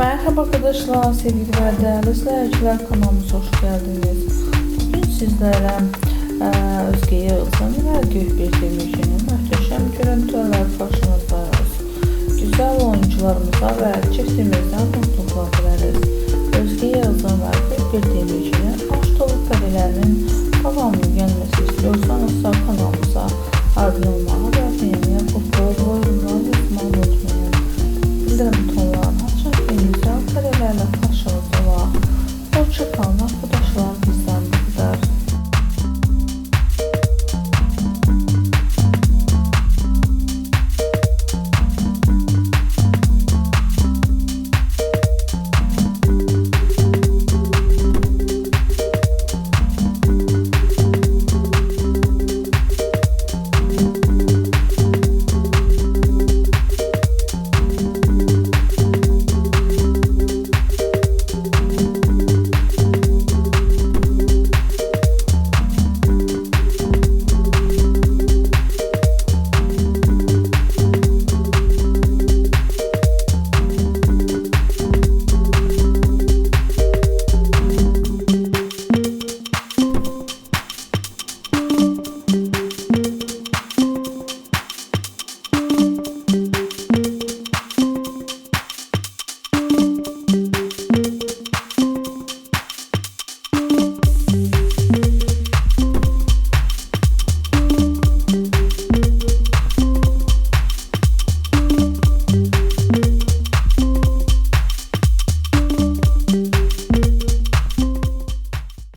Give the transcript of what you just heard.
Merhaba arkadaşlar, sevgili ve değerli izleyiciler kanalımıza hoş geldiniz. Bugün sizlere e, Özge Yağız'ın ve Gökbir Demirci'nin muhteşem görüntüler karşınızdayız. Güzel oyuncularımıza ve çiftimizden mutluluklar dileriz. Özge Yağız'ın ve Gökbir Demirci'nin hoş dolu karelerinin devamlı gelmesi istiyorsanız kanalımıza abone olmayı